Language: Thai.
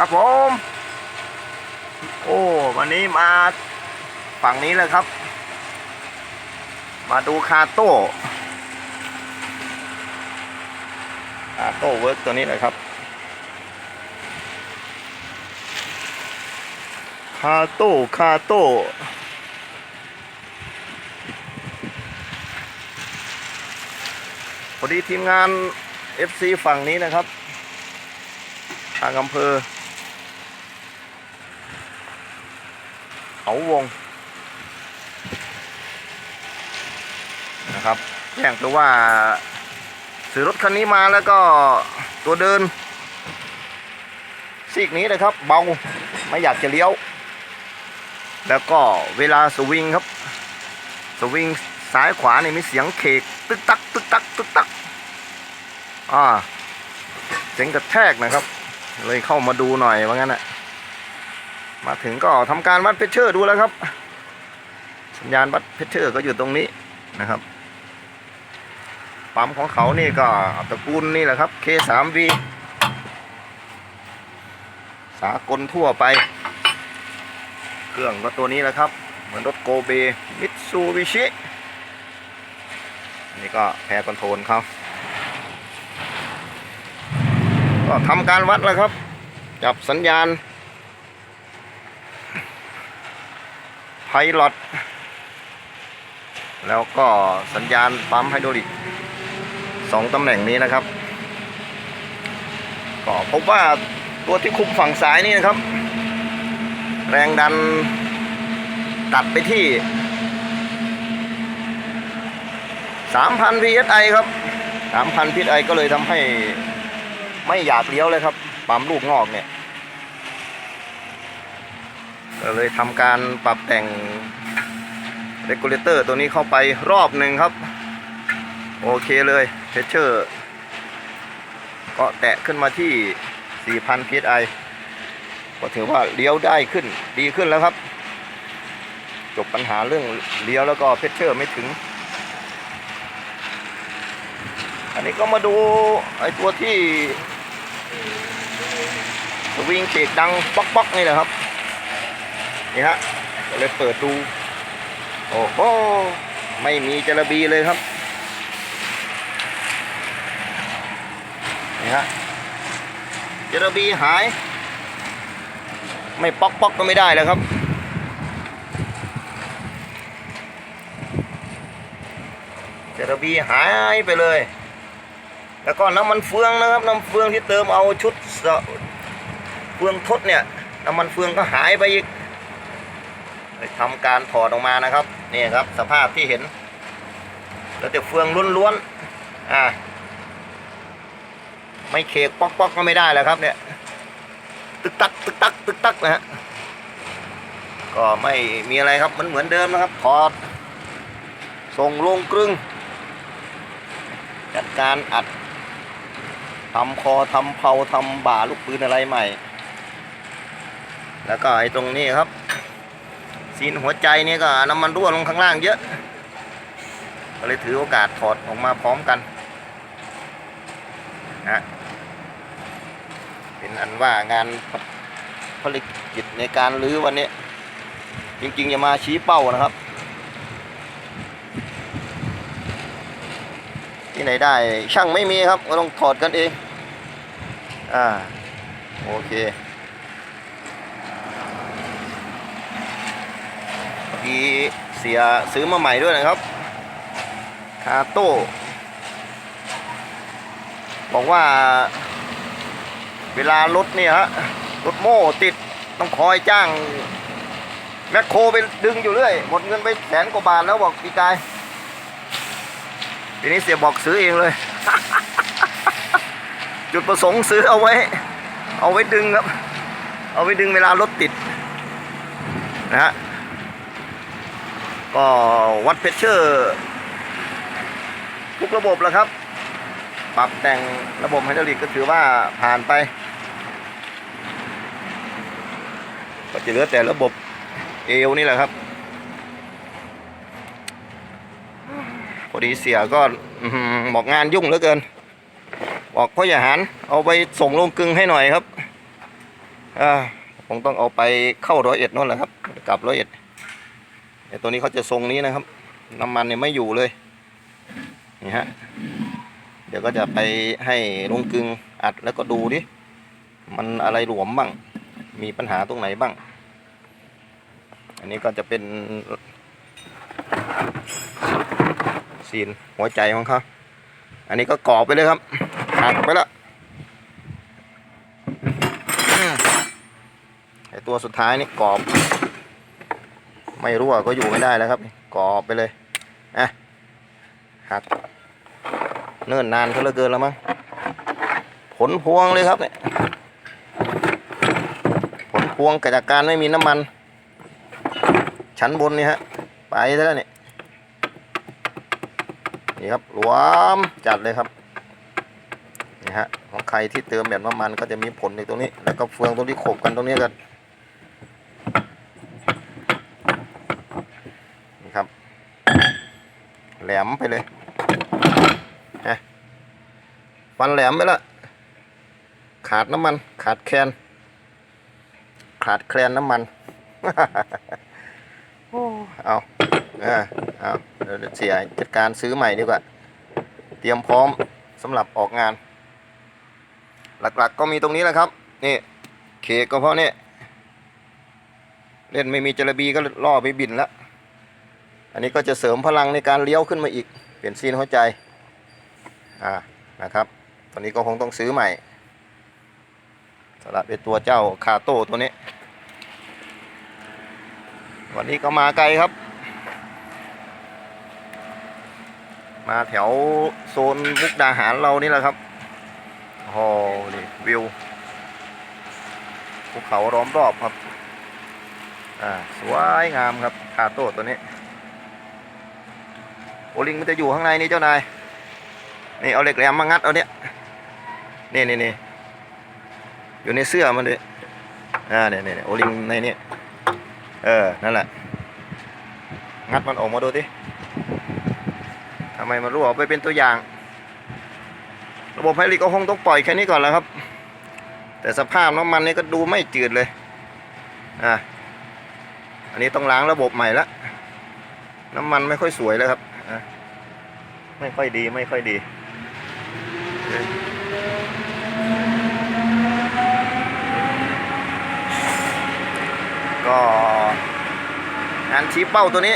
ครับผม โอ้วันนี้มาฝั่งนี้เลยครับ มาดูคาโต้คาโต้เวิร์กตัวนี้เลยครับคาโต้คาโต้พอดีทีมงาน FC ฝั่งนี้นะครับ ทางอำเภอ เขาวงนะครับแจ้งไปว่าซื้อรถคันนี้มาแล้วก็ตัวเดินซีกนี้นะครับ เบาไม่อยากจะเลี้ยว แล้วก็เวลาสวิงครับ สวิงซ้ายขวานี่มีเสียงเคกตึกตักตึกตักตึกตักอ่าเสียงกระแทกนะครับ เลยเข้ามาดูหน่อยว่างั้นแหะ มาถึงก็ทำการวัดเพชเชอร์ดูแล้วครับ สัญญาณวัดเพชเชอร์ก็อยู่ตรงนี้นะครับปั๊มของเขานี่ก็ตระกูลนี่แหละครับ K3V สากลทั่วไป เครื่องก็ตัวนี้แหละครับ เหมือนรถโกเบมิตซูบิชินี่ก็แพรคอนโทรลเขาก็ทำการวัดแล้วครับ จับสัญญาณ ไพลอตแล้วก็สัญญาณปั๊มไฮดรอลิกสองตำแหน่งนี้นะครับ ก็พบว่าตัวที่คุมฝั่งซ้ายนี่นะครับ แรงดันตัดไปที่ 3,000 psi ครับ 3,000 psi ก็เลยทำให้ไม่อยากเลี้ยวเลยครับ ปั๊มลูกงอกเนี่ย เลยทำการปรับแต่ง regulator ตัวนี้เข้าไปรอบหนึ่งครับ โอเคเลยเพชเชอร์ก็แตะขึ้นมาที่ 4,000 psi ก็ถือว่าเลี้ยวได้ขึ้นดีขึ้นแล้วครับ จบปัญหาเรื่องเลี้ยวแล้วก็เพชเชอร์ไม่ถึง อันนี้ก็มาดูไอ้ตัวที่สวิงเขกดังป๊อกป๊อกนี่แหละครับ นี่ฮะก็เลยเปิดดู โอ้โห ไม่มีจระบีเลยครับ นี่ฮะจระบีหาย ไม่ป๊อกป๊อกก็ไม่ได้แล้วครับจระบีหายไปเลย แล้วก็น้ำมันเฟืองนะครับ น้ำเฟืองที่เติมเอาชุดเฟืองทดเนี่ย น้ำมันเฟืองก็หายไปอีก ทำการถอดออกมานะครับนี่ครับสภาพที่เห็นแล้วแต่เฟืองล้วนๆอ่าไม่เคกป๊อกป๊อกก็ไม่ได้แล้วครับเนี่ยตึกตักตึกตักตึกตักนะฮะก็ไม่มีอะไรครับมันเหมือนเดิมนะครับถอดส่งลงกรึงจัดการอัดทำคอทำเพาทำบ่าลูกปืนอะไรใหม่ แล้วก็ไอ้ตรงนี้ครับ ซีนหัวใจนี่ก็น้ำมันรั่วลงข้างล่างเยอะ ก็เลยถือโอกาสถอดออกมาพร้อมกันนะเป็นอันว่างานผลิตกิจในการรื้อวันนี้ จริงๆจะมาชี้เป้านะครับ ที่ไหนได้ช่างไม่มีครับ ก็ต้องถอดกันเอง อ่า โอเค ทีเสียซื้อมาใหม่ด้วยนะครับคาโต้บอกว่า เวลารถเนี่ยฮะรถโม่ติดต้องคอยจ้าง แมคโครไปดึงอยู่เรื่อย หมดเงินไปแสนกว่าบาทแล้วบอกพี่กายทีนี้เสียบอกซื้อเองเลย จุดประสงค์ซื้อเอาไว้ เอาไว้ดึงครับ เอาไว้ดึงเวลารถติดนะฮะ ก็วัดเพชเชอร์ทุกระบบแล้วครับ ปรับแต่งระบบไฮดรอลิกก็ถือว่าผ่านไป ก็จะเหลือแต่ระบบเอวนี่แหละครับ พอดีเสียก็บอกงานยุ่งเหลือเกิน บอกพ่ออย่าหันเอาไปส่งลงกึงให้หน่อยครับอ่าคงต้องเอาไปเข้าร้อยเอ็ดนั่นแหละครับ กลับร้อยเอ็ด ไอ้ตัวนี้เขาจะทรงนี้นะครับ น้ำมันเนี่ยไม่อยู่เลยนี่ฮะเดี๋ยวก็จะไปให้ลงกึงอัดแล้วก็ดูดิมันอะไรหลวมบ้าง มีปัญหาตรงไหนบ้าง อันนี้ก็จะเป็นซีนหัวใจของเขาอันนี้ก็กรอบไปเลยครับหักไปแล้วไอตัวสุดท้ายนี่กรอบ ไม่รั่วก็อยู่ไม่ได้แล้วครับกรอบไปเลยอะหักเนิ่นนานก็เหลือเกินแล้วมั้งผลพวงเลยครับเนี่ยผลพวงเกิดจากการไม่มีน้ำมัน ชั้นบนนี่ฮะไปแล้วเนี่ยนี่ครับหลวมจัดเลยครับนี่ฮะของใครที่เติมแบบน้ำมันก็จะมีผลในตรงนี้ แล้วก็เฟืองตรงที่ขบกันตรงนี้กันครับ แหลมไปเลยฟันแหลมไปละขาดน้ำมัน ขาดแคลนขาดแคลนน้ำมันโอ้เอาเออเอาเดี๋ยวเสียจัดการซื้อใหม่ดีกว่า เตรียมพร้อมสำหรับออกงาน หลักๆก็มีตรงนี้แหละครับ นี่เคกก็เพราะนี่เล่นไม่มีจระบีก็ล่อไปบินแล้ว อันนี้ก็จะเสริมพลังในการเลี้ยวขึ้นมาอีก เปลี่ยนซีนหัวใจ อ่า นะครับตอนนี้ก็คงต้องซื้อใหม่สำหรับเป็นตัวเจ้าคาโต้ตัวนี้ วันนี้ก็มาไกลครับ มาแถวโซนมุกดาหารเรานี่แหละครับโอ้โหนี่วิวภูเขาล้อมรอบครับ อ่า สวยงามครับคาโต้ตัวนี้ โอลิงมันจะอยู่ข้างในนี่เจ้านาย นี่เอาเหล็กแหลมมางัดเอาเนี่ย นี่นี่นี่อยู่ในเสื้อมันเลยอ่าเนี่ยเนี่ยโอลิงในนี่เออ นั่นแหละ งัดมันออกมาดูดิทำไมมันรั่วไปเป็นตัวอย่าง ระบบไฮดรอลิกก็คงต้องปล่อยแค่นี้ก่อนแล้วครับ แต่สภาพน้ำมันนี่ก็ดูไม่จืดเลย อ่าอันนี้ต้องล้างระบบใหม่ละ น้ำมันไม่ค่อยสวยแล้วครับไม่ค่อยดีไม่ค่อยดีก็งานชี้เป้าตัวนี้